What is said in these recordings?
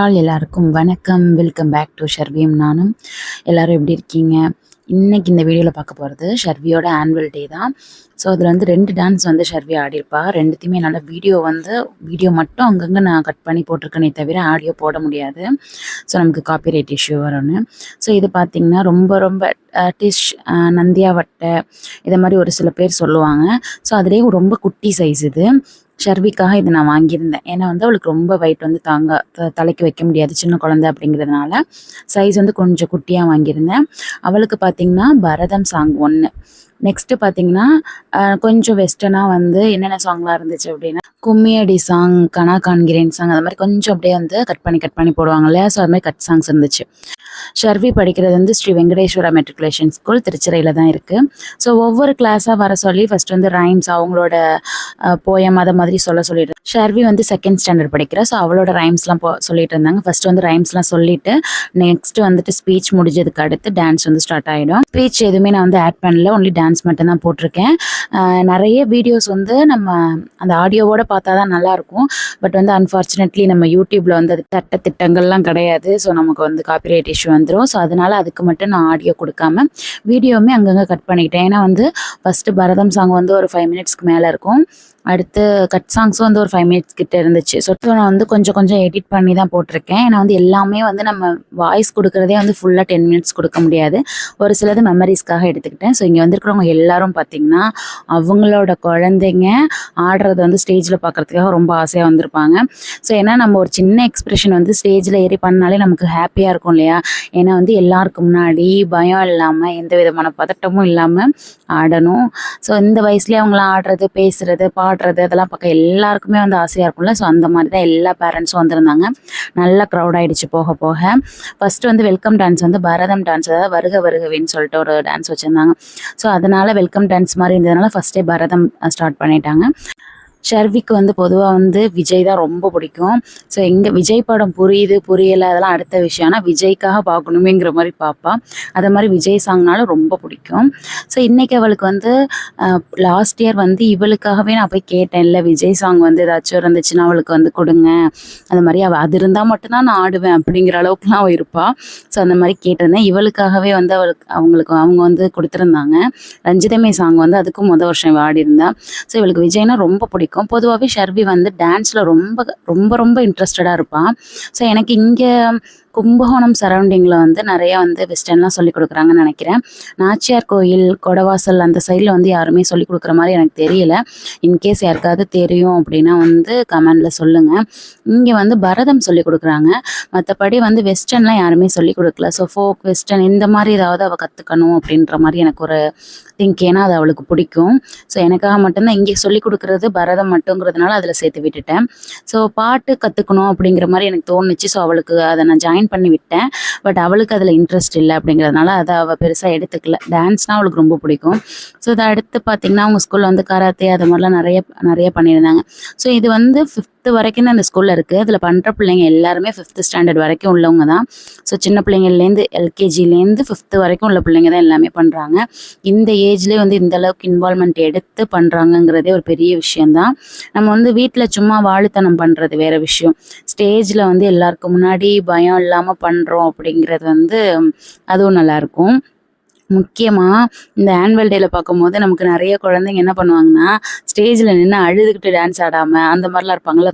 All எல்லாருக்கும் வணக்கம். Welcome back to ஷர்வியும் நானும். எல்லாரும் எப்படி இருக்கீங்க? இன்னைக்கு இந்த வீடியோவில் பார்க்க போகிறது ஷர்வியோட ஆனுவல் டே தான். ஸோ அதில் வந்து ரெண்டு டான்ஸ் வந்து ஷர்வி ஆடியிருப்பா. ரெண்டுத்தையுமே என்னால் வீடியோ வந்து வீடியோ மட்டும் அங்கங்கே நான் கட் பண்ணி போட்டிருக்கேனே தவிர ஆடியோ போட முடியாது. ஸோ நமக்கு காப்பிரைட் இஷ்யூ வரும்னு. ஸோ இது பார்த்திங்கன்னா ரொம்ப ரொம்ப டிஷ் நந்தியா வட்டை இதை மாதிரி ஒரு சில பேர் சொல்லுவாங்க. ஸோ அதுலேயே ரொம்ப குட்டி சைஸ் இது. ஷர்விக்காக இதை நான் வாங்கியிருந்தேன். ஏன்னா வந்து அவளுக்கு ரொம்ப வெயிட் வந்து தாங்க த- தலைக்கு வைக்க முடியாது சின்ன குழந்தை அப்படிங்கிறதுனால. சைஸ் வந்து கொஞ்சம் குட்டியாக வாங்கியிருந்தேன். அவளுக்கு பார்த்தீங்கன்னா பரதம் சாங் ஒன்று நெக்ஸ்ட்டு பார்த்தீங்கன்னா கொஞ்சம் வெஸ்டர்னாக வந்து என்னென்ன சாங்லாம் இருந்துச்சு அப்படின்னா கும்மியடி சாங் கனா காண்கிறேன் சாங் அது மாதிரி கொஞ்சம் அப்படியே வந்து கட் பண்ணி கட் பண்ணி போடுவாங்க இல்லையா? ஸோ அது மாதிரி கட் சாங்ஸ் இருந்துச்சு. ஷர்வி படிக்கிறது வந்து ஸ்ரீ வெங்கடேஸ்வரா மெட்ரிகுலேஷன் ஸ்கூல் திருச்சிரையில் தான் இருக்குது ஸோ ஒவ்வொரு கிளாஸாக வர சொல்லி ஃபர்ஸ்ட் வந்து ரைம்ஸ் அவங்களோட போயம் அதை மாதிரி சொல்ல சொல்லிட்டு ஷர்வி வந்து செகண்ட் ஸ்டாண்டர்ட் படிக்கிறா. ஸோ அவளோட ரைம்ஸ்லாம் போ சொல்லிட்டு இருந்தாங்க. ஃபர்ஸ்ட் வந்து ரைம்ஸ்லாம் சொல்லிட்டு நெக்ஸ்ட் வந்துட்டு ஸ்பீச் முடிஞ்சதுக்கு அடுத்து டான்ஸ் வந்து ஸ்டார்ட் ஆகிடும் ஸ்பீச் எதுவுமே நான் வந்து ஆட் பண்ணல. ஒன்லி டான்ஸ் மட்டும் தான் போட்டிருக்கேன் நிறைய வீடியோஸ் வந்து நம்ம அந்த ஆடியோவோட பார்த்தா தான் நல்லாயிருக்கும். பட் வந்து அன்ஃபார்ச்சுனேட்லி நம்ம யூடியூப்பில் வந்து அது தட்ட திட்டங்கள்லாம் கிடையாது. ஸோ நமக்கு வந்து காப்பிரைட் இஷ்யூ வந்துடும் ஸோ அதனால அதுக்கு மட்டும் நான் ஆடியோ கொடுக்காம வீடியோவுமே அங்கங்கே கட் பண்ணிக்கிட்டேன். ஏன்னா வந்து ஃபஸ்ட்டு பரதம் சாங் வந்து ஒரு ஃபைவ் மினிட்ஸ்க்கு மேலே இருக்கும். அடுத்து கட் சாங்ஸும் வந்து ஒரு ஃபைவ் மினிட்ஸ் கிட்ட இருந்துச்சு. ஸோ நான் வந்து கொஞ்சம் கொஞ்சம் எடிட் பண்ணி தான் போட்டிருக்கேன். ஏன்னா வந்து எல்லாமே வந்து நம்ம வாய்ஸ் கொடுக்குறதே வந்து ஃபுல்லாக டென் மினிட்ஸ் கொடுக்க முடியாது. ஒரு சிலது மெமரிஸ்க்காக எடுத்துக்கிட்டேன். ஸோ இங்கே வந்திருக்கிறவங்க எல்லாரும் பார்த்தீங்கன்னா அவங்களோட குழந்தைங்க ஆடுறது வந்து ஸ்டேஜில் பார்க்கறதுக்காக ரொம்ப ஆசையாக வந்திருப்பாங்க. ஸோ ஏன்னா நம்ம ஒரு சின்ன எக்ஸ்பிரஷன் வந்து ஸ்டேஜில் ஏறி பண்ணாலே நமக்கு ஹாப்பியாக இருக்கும் இல்லையா? ஏன்னா வந்து எல்லாருக்கும் முன்னாடி பயம் இல்லாமல் எந்த விதமான பதட்டமும் இல்லாமல் ஆடணும். ஸோ இந்த வயசுலேயே அவங்களாம் ஆடுறது பேசுகிறது பா பாடுறது அதெல்லாம் பார்க்க எல்லாருக்குமே வந்து ஆசையாக இருக்கும்ல. ஸோ அந்த மாதிரி தான் எல்லா பேரண்ட்ஸும் வந்திருந்தாங்க. நல்லா க்ரௌட் ஆகிடுச்சு போக போக. ஃபஸ்ட்டு வந்து வெல்கம் டான்ஸ் வந்து பரதம் டான்ஸ் அதாவது வருக வருகவின்னு சொல்லிட்டு ஒரு டான்ஸ் வச்சுருந்தாங்க. ஸோ அதனால் வெல்கம் டான்ஸ் மாதிரி இருந்ததுனால ஃபஸ்ட்டே பரதம் ஸ்டார்ட் பண்ணிட்டாங்க. ஷர்விக்கு வந்து பொதுவாக வந்து விஜய் தான் ரொம்ப பிடிக்கும். ஸோ எங்கள் விஜய் படம் புரியுது புரியலை அதெல்லாம் அடுத்த விஷயம். ஆனால் விஜய்க்காக பார்க்கணுமேங்கிற மாதிரி பார்ப்பா அதை மாதிரி விஜய் சாங்னாலும் ரொம்ப பிடிக்கும். ஸோ இன்றைக்கி அவளுக்கு வந்து லாஸ்ட் இயர் வந்து இவளுக்காகவே நான் போய் கேட்டேன். இல்லை விஜய் சாங் வந்து ஏதாச்சும் இருந்துச்சுன்னா அவளுக்கு வந்து கொடுங்க. அந்த மாதிரி அவள் அது இருந்தால் மட்டும்தான் நான் ஆடுவேன் அப்படிங்கிற அளவுக்குலாம் அவள் இருப்பாள் ஸோ அந்த மாதிரி கேட்டிருந்தேன். இவளுக்காகவே வந்து அவளுக்கு அவங்களுக்கு அவங்க வந்து கொடுத்துருந்தாங்க. ரஞ்சிதமே சாங் வந்து அதுக்கும் முத வருஷம் ஆடி இருந்தா ஸோ இவளுக்கு விஜய்னா ரொம்ப பிடிக்கும். பொதுவாகவே ஷர்வி வந்து டான்ஸில் ரொம்ப ரொம்ப ரொம்ப இன்ட்ரெஸ்டடாக இருப்பான் ஸோ எனக்கு இங்கே கும்பகோணம் சரௌண்டிங்கில் வந்து நிறையா வந்து வெஸ்டர்ன்லாம் சொல்லிக் கொடுக்குறாங்கன்னு நினைக்கிறேன். நாச்சியார் கோயில் கொடவாசல் அந்த சைடில் வந்து யாருமே சொல்லிக் கொடுக்குற மாதிரி எனக்கு தெரியல. இன்கேஸ் யாருக்காவது தெரியும் அப்படின்னா வந்து கமெண்டில் சொல்லுங்கள் இங்கே வந்து பரதம் சொல்லிக் கொடுக்குறாங்க. மற்றபடி வந்து வெஸ்டர்ன்லாம் யாருமே சொல்லிக் கொடுக்கல. ஸோ ஃபோக் வெஸ்டர்ன் இந்த மாதிரி ஏதாவது அவள் கற்றுக்கணும் அப்படின்ற மாதிரி எனக்கு ஒரு திங்க் ஏன்னா அது அவளுக்கு பிடிக்கும். ஸோ எனக்காக மட்டும்தான் இங்கே சொல்லி கொடுக்குறது பரதம் மட்டுங்கிறதுனால அதில் சேர்த்து விட்டுட்டேன். ஸோ பாட்டு கற்றுக்கணும் அப்படிங்கிற மாதிரி எனக்கு தோணுச்சு. ஸோ அவளுக்கு அதை நான் ஜாயின் பண்ணி விட்டேன் பட் அவளுக்கு அதில் இன்ட்ரெஸ்ட் இல்லை அப்படிங்கிறதுனால அதை அவள் பெருசாக எடுத்துக்கல. டான்ஸ்னால் அவளுக்கு ரொம்ப பிடிக்கும். ஸோ அதை அடுத்து பார்த்திங்கன்னா அவங்க ஸ்கூலில் வந்து கராத்தே அது மாதிரிலாம் நிறைய நிறைய பண்ணியிருந்தாங்க. ஸோ இது வந்து ஃபிஃப்த்து வரைக்கும் தான் அந்த ஸ்கூலில் இருக்குது அதில் பண்ணுற பிள்ளைங்க எல்லாருமே ஃபிஃப்த்து ஸ்டாண்டர்ட் வரைக்கும் உள்ளவங்க தான். ஸோ சின்ன பிள்ளைங்கள்லேருந்து எல்கேஜிலேருந்து ஃபிஃப்த்து வரைக்கும் உள்ள பிள்ளைங்க தான் எல்லாமே பண்ணுறாங்க இந்த ஏஜ்லேயே வந்து இந்த அளவுக்கு இன்வால்மெண்ட் எடுத்து பண்ணுறாங்கங்கிறதே ஒரு பெரிய விஷயந்தான் நம்ம வந்து வீட்டில் சும்மா வாழுத்தனம் பண்ணுறது வேறு விஷயம். ஸ்டேஜில் வந்து எல்லாருக்கும் முன்னாடி பயம் இல்லாமல் பண்ணுறோம் அப்படிங்கிறது வந்து அதுவும் நல்லாயிருக்கும் முக்கியமாக இந்த ஆனுவல் டேல பார்க்கும்போது நமக்கு நிறைய குழந்தைங்க என்ன பண்ணுவாங்கன்னா ஸ்டேஜில் நின்று அழுதுகிட்டு டான்ஸ் ஆடாமல் அந்த மாதிரிலாம் இருப்பாங்கள்ல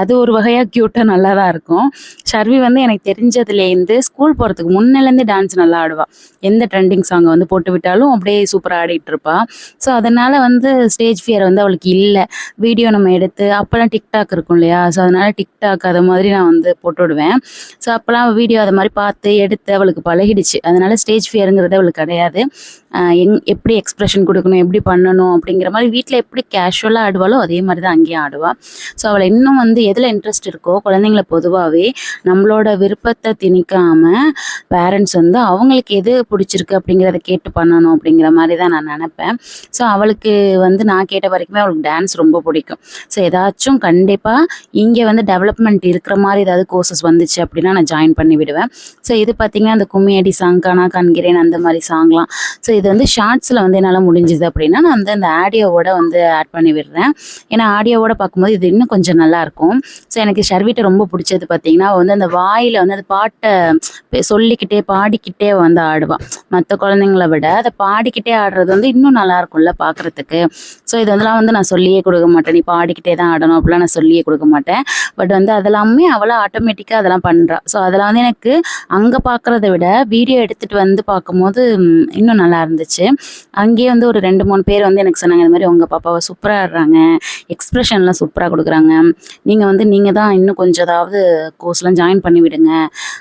அது ஒரு வகையாக க்யூட்டாக நல்லா தான் இருக்கும். ஷர்வி வந்து எனக்கு தெரிஞ்சதுலேருந்து ஸ்கூல் போகிறதுக்கு முன்னிலேருந்து டான்ஸ் நல்லா ஆடுவாள் எந்த ட்ரெண்டிங் சாங்கை வந்து போட்டு விட்டாலும் அப்படியே சூப்பராக ஆடிட்டு இருப்பாள் ஸோ அதனால் வந்து ஸ்டேஜ் ஃபியர் வந்து அவளுக்கு இல்லை. வீடியோ நம்ம எடுத்து அப்போல்லாம் டிக்டாக் இருக்கும் இல்லையா? ஸோ அதனால் டிக்டாக் அதை மாதிரி நான் வந்து போட்டு விடுவேன். ஸோ அப்போல்லாம் வீடியோ அதை மாதிரி பார்த்து எடுத்து அவளுக்கு பழகிடுச்சு. அதனால் ஸ்டேஜ் ஃபியருங்கிறது அவளுக்கு கிடையாது. கிடையாது. எங் எப்படி எக்ஸ்ப்ரெஷன் கொடுக்கணும் எப்படி பண்ணணும் அப்படிங்கிற மாதிரி வீட்டில் எப்படி கேஷுவலாக ஆடுவாளோ அதே மாதிரி தான் அங்கேயும் ஆடுவாள் ஸோ அவளை இன்னும் வந்து எதில் இன்ட்ரெஸ்ட் இருக்கோ குழந்தைங்கள பொதுவாகவே நம்மளோட விருப்பத்தை திணிக்காமல் பேரண்ட்ஸ் வந்து அவங்களுக்கு எது பிடிச்சிருக்கு அப்படிங்கிறத கேட்டு பண்ணணும் அப்படிங்கிற மாதிரி தான் நான் நினப்பேன். ஸோ அவளுக்கு வந்து நான் கேட்ட வரைக்குமே அவளுக்கு டான்ஸ் ரொம்ப பிடிக்கும். ஸோ ஏதாச்சும் கண்டிப்பாக இங்கே வந்து டெவலப்மெண்ட் இருக்கிற மாதிரி ஏதாவது கோர்சஸ் வந்துச்சு அப்படின்னா நான் ஜாயின் பண்ணி விடுவேன் ஸோ இது பார்த்திங்கன்னா அந்த கும்மியடி சாங் கானா காண்கிறேன் அந்த மாதிரி சாங் வாங்கலாம். ஸோ இது வந்து ஷார்ட்ஸில் வந்து என்னால் முடிஞ்சுது அப்படின்னா நான் வந்து அந்த ஆடியோவோட வந்து ஆட் பண்ணி விடுறேன். ஏன்னா ஆடியோவோட பார்க்கும்போது இது இன்னும் கொஞ்சம் நல்லாயிருக்கும் ஸோ எனக்கு ஷர்விட்டை ரொம்ப பிடிச்சது பார்த்தீங்கன்னா வந்து அந்த வாயில் வந்து அந்த பாட்டை சொல்லிக்கிட்டே பாடிக்கிட்டே வந்து ஆடுவாள் மற்ற குழந்தைங்கள விட அதை பாடிக்கிட்டே ஆடுறது வந்து இன்னும் நல்லா இருக்கும்ல பார்க்குறதுக்கு. ஸோ இது வந்துலாம் வந்து நான் சொல்லியே கொடுக்க மாட்டேன். நீ பாடிக்கிட்டே தான் ஆடணும் அப்படிலாம் நான் சொல்லியே கொடுக்க மாட்டேன். பட் வந்து அதெல்லாமே அவளை ஆட்டோமேட்டிக்காக அதெல்லாம் பண்ணுறா ஸோ அதெல்லாம் வந்து எனக்கு அங்கே பார்க்குறத விட வீடியோ எடுத்துகிட்டு வந்து பார்க்கும்போது இன்னும் நல்லா இருந்துச்சு. அங்கேயே வந்து ஒரு ரெண்டு மூணு பேர் வந்து எனக்கு சொன்னாங்க இந்த மாதிரி உங்கள் பாப்பாவை சூப்பராக ஆடுறாங்க. எக்ஸ்ப்ரெஷன்லாம் சூப்பராக கொடுக்குறாங்க. நீங்கள் வந்து நீங்கள் தான் இன்னும் கொஞ்சம் ஏதாவது கோர்ஸ்லாம் ஜாயின் பண்ணி விடுங்க.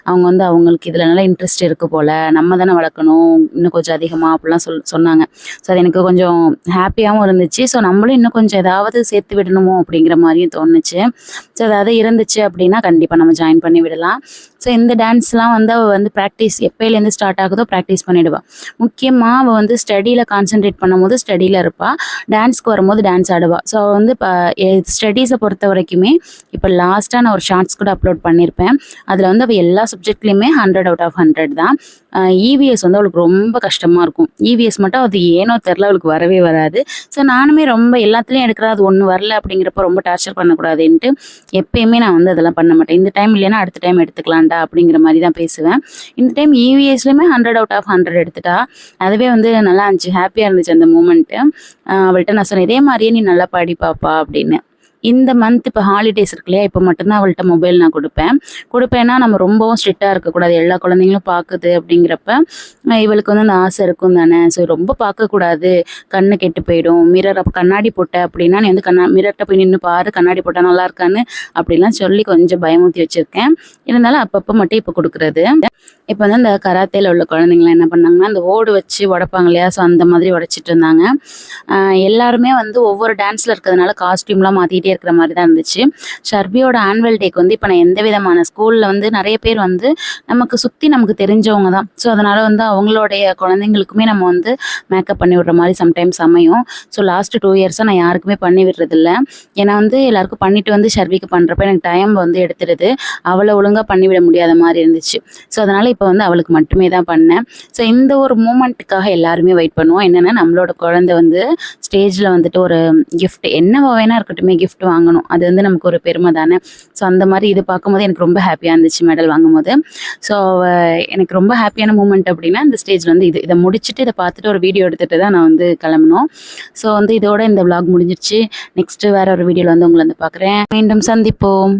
அவங்க வந்து அவங்களுக்கு இதில் நல்லா இன்ட்ரெஸ்ட் இருக்குது போல். நம்ம தானே வளர்க்கணும். இன்னும் கொஞ்சம் அதிகமாக அப்படிலாம் சொல் சொன்னாங்க. ஸோ அது எனக்கு கொஞ்சம் ஹாப்பியாகவும் இருந்துச்சு. ஸோ நம்மளும் இன்னும் கொஞ்சம் ஏதாவது சேர்த்து விடணுமோ அப்படிங்கிற மாதிரியும் தோணுச்சு. ஸோ அதாவது இருந்துச்சு அப்படின்னா கண்டிப்பாக நம்ம ஜாயின் பண்ணி விடலாம். ஸோ இந்த டான்ஸ்லாம் வந்து அவள் வந்து ப்ராக்டிஸ் எப்போலேருந்து ஸ்டார்ட் ஆகுதோ ப்ராக்டிஸ் பண்ணிவிடுவாள் முக்கியமாக அவள் வந்து ஸ்டடியில் கான்சென்ட்ரேட் பண்ணும்போது ஸ்டடியில் இருப்பாள் டான்ஸ்க்கு வரும்போது டான்ஸ் ஆடுவாள் ஸோ அவள் வந்து இப்போ ஸ்டடீஸை பொறுத்த வரைக்குமே இப்போ லாஸ்ட்டாக நான் ஒரு ஷார்ட்ஸ் கூட அப்லோட் பண்ணியிருப்பேன் அதில் வந்து அவள் எல்லா சப்ஜெக்ட்லேயுமே ஹண்ட்ரட் அவுட் ஆஃப் ஹண்ட்ரட் தான். இவிஎஸ் வந்து அவளுக்கு ரொம்ப கஷ்டமாக இருக்கும். இவிஎஸ் மட்டும் அது ஏனோ தெரில அவளுக்கு வரவே வராது. ஸோ நானுமே ரொம்ப எல்லாத்துலேயும் எடுக்கிறா அது ஒன்று வரல அப்படிங்கிறப்ப ரொம்ப டார்ச்சர் பண்ணக்கூடாதுன்ட்டு எப்பயுமே நான் வந்து அதெல்லாம் பண்ண மாட்டேன். இந்த டைம் இல்லைன்னா அடுத்த டைம் எடுத்துக்கலாம்டா அப்படிங்கிற மாதிரி தான் பேசுவேன். இந்த டைம் இவிஎஸ்லேயுமே ஹண்ட்ரட் அவுட் ஆஃப் ஹண்ட்ரட் எடுத்துட்டா அதுவே வந்து நல்லா இருந்துச்சு ஹாப்பியாக இருந்துச்சு அந்த மூமெண்ட்டு அவள்கிட்ட நான் சொன்னேன் இதே மாதிரியே நீ நல்லா பாடி பாப்பா அப்படின்னு. இந்த மந்த் இப்போ ஹாலிடேஸ் இருக்கு இல்லையா? இப்போ மட்டும்தான் அவள்கிட்ட மொபைல் நான் கொடுப்பேன். கொடுப்பேன்னா நம்ம ரொம்பவும் ஸ்ட்ரிக்டாக இருக்கக்கூடாது. எல்லா குழந்தைங்களும் பார்க்குது அப்படிங்கிறப்ப இவளுக்கு வந்து அந்த ஆசை இருக்கும் தானே? ஸோ ரொம்ப பார்க்கக்கூடாது. கண்ணு கெட்டு போயிடும். மிரர் அப்போ கண்ணாடி போட்ட அப்படின்னா நீ வந்து கண்ணா மிரர்கிட்ட போய் நின்று பாரு. கண்ணாடி போட்டால் நல்லா இருக்கான்னு அப்படிலாம் சொல்லி கொஞ்சம் பயமூத்தி வச்சுருக்கேன். இருந்தாலும் அப்பப்போ மட்டும் இப்போ கொடுக்குறது. இப்போ வந்து அந்த கராத்தேல உள்ள குழந்தைங்களாம் என்ன பண்ணாங்கன்னா அந்த ஓடு வச்சு உடைப்பாங்க இல்லையா? ஸோ அந்த மாதிரி உடைச்சிட்டு இருந்தாங்க. எல்லாருமே வந்து ஒவ்வொரு டான்ஸில் இருக்கிறதுனால காஸ்டியூம்லாம் மாற்றிக்கிட்டே இருக்கிற மாதிரி தான் இருந்துச்சு. ஷர்பியோட ஆனுவல் டேக்கு வந்து இப்போ நான் எந்த விதமான ஸ்கூலில் வந்து நிறைய பேர் வந்து நமக்கு சுற்றி நமக்கு தெரிஞ்சவங்க தான். ஸோ அதனால் வந்து அவங்களுடைய குழந்தைங்களுக்குமே நம்ம வந்து மேக்கப் பண்ணி விடுற மாதிரி சம்டைம்ஸ் அமையும். ஸோ லாஸ்ட் டூ இயர்ஸாக நான் யாருக்குமே பண்ணி விடுறதில்ல. ஏன்னா வந்து எல்லாருக்கும் பண்ணிட்டு வந்து ஷர்விக்கு பண்ணுறப்ப எனக்கு டைம் வந்து எடுத்துடுது. அவளை ஒழுங்காக பண்ணிவிட முடியாத மாதிரி இருந்துச்சு. ஸோ அதனால் இப்போ வந்து அவளுக்கு மட்டுமே தான் பண்ணேன். ஸோ இந்த ஒரு மூமெண்ட்டுக்காக எல்லாருமே வெயிட் பண்ணுவோம். என்னென்னா நம்மளோட குழந்தை வந்து ஸ்டேஜில் வந்துட்டு ஒரு கிஃப்ட் என்ன வேணா இருக்கட்டுமே gift வாங்கணும். அது வந்து நமக்கு ஒரு பெருமை தானே? ஸோ அந்த மாதிரி இது பார்க்கும்போது எனக்கு ரொம்ப ஹாப்பியாக இருந்துச்சு மெடல் வாங்கும்போது. ஸோ எனக்கு ரொம்ப ஹாப்பியான மூமெண்ட் அப்படின்னா இந்த ஸ்டேஜில் வந்து இது இதை முடிச்சுட்டு இதை பார்த்துட்டு ஒரு வீடியோ எடுத்துகிட்டு தான் நான் வந்து கிளம்பணும். ஸோ வந்து இதோட இந்த விளாக் முடிஞ்சிருச்சு. நெக்ஸ்ட்டு வேற ஒரு வீடியோவில் வந்து உங்களை வந்து பார்க்குறேன். மீண்டும் சந்திப்போம்.